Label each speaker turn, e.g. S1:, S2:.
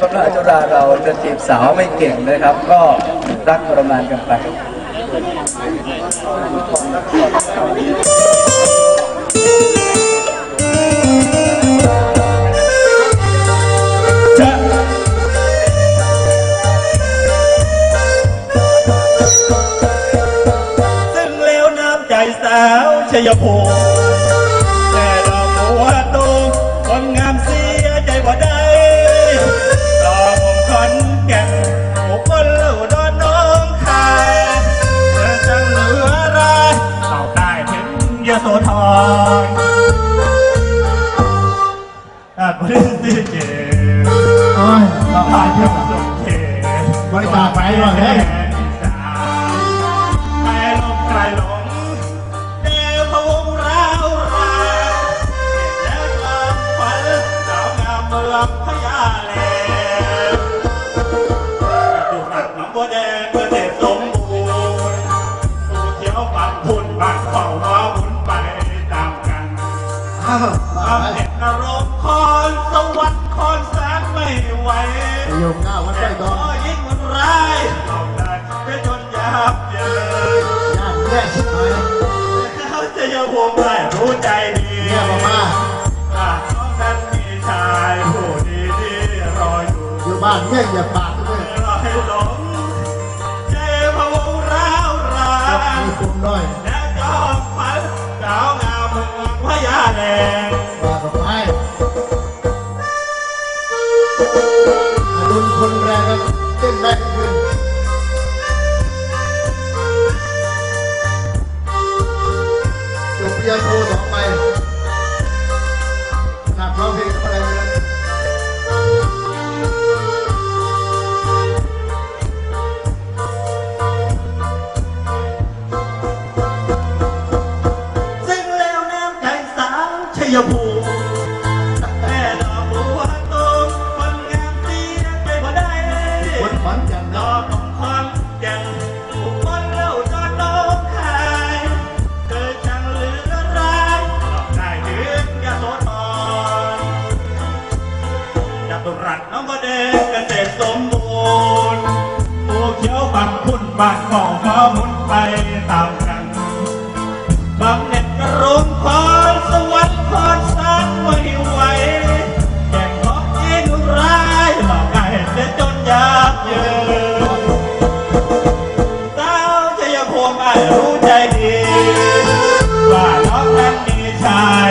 S1: ว่าจุฬาเราจะจีบสาวไม่เก่งนะครับ ก็รักประมาณกันไป
S2: ซึ่งเลวน้ำใจสาวชัยภูมิแต่ดอกบัวตูมคนงามเสียใจบ่ได้ โสธรอาบริสุทธิ์เจ
S3: โอ้ยเรา
S2: อา
S3: ตาย
S2: ยุ
S3: เพื่อ
S2: สมเขต
S3: บริจาคไปหน่อยเฮ้
S2: อ้าวทำเด็กนรกคอนสวรรค์คอนแสนไม่ไหว
S3: โยมก้าวัด
S2: แต่
S3: ไส้
S2: ก็
S3: อ
S2: ยิ่งมันร้ายหลอกได้ไปจนยับเยิน
S3: ยานแย่ชิบหาย
S2: เขาจะยังห่วงได้รู้ใจดี
S3: เนี่ยบอกมา
S2: อะน้องนั้นมีชายผู้ดีที่รออยู่
S3: อยู่บ้านเนี่ยอย่าปากเลย
S2: รอให้หลงเจ้พะวงร้าวราน
S3: มีปุ่มน้อย
S2: แล อ
S3: รุณคนแรงครับเต้นได้ขึ้นจบปริญญาโทสองไป งเก
S2: ษตรสมบูรณ์ผู้เขียวปักพุ่นบานของฟ้าหมุนไปตามกันบำเหน็จกระรุมพรสวรรค์พรสร้างไว้ไหวแก่งของเองร้ายหลอกได้เสียจนยากเยินสาวจะยังพวงไอ้รู้ใจดีว่าน้องนั้นมีชาย